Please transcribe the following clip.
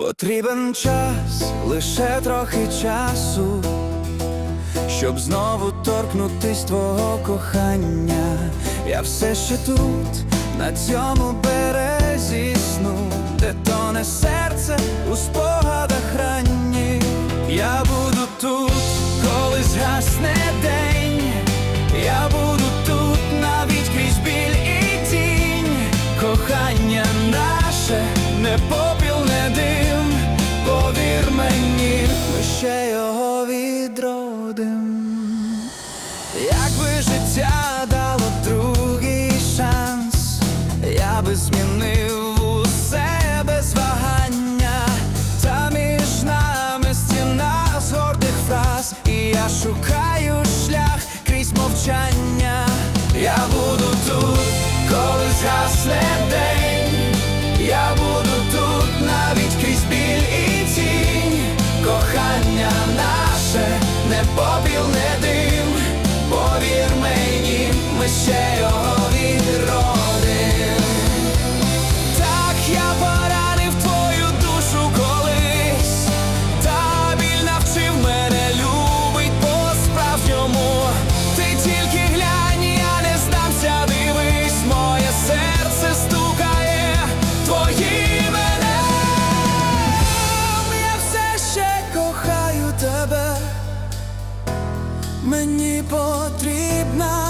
Потрібен час, лише трохи часу, щоб знову торкнутись твого кохання. Я все ще тут, на цьому березі сну, де тоне серце у спогадах ранніх. Я буду тут, коли згасне день. Я буду тут навіть крізь біль і тінь. Кохання наше не попіл, якби життя дало другий шанс, я би змінив усе без вагання, нами стіна з гордих фраз, і я шукаю шлях крізь мовчання, я буду тут, коли згасне ще його відродив. Так я поранив твою душу колись, та біль навчив мене любить по-справжньому. Ти тільки глянь, я не здамся, дивись, моє серце стукає твої мене. Я все ще кохаю тебе. Мені потрібна.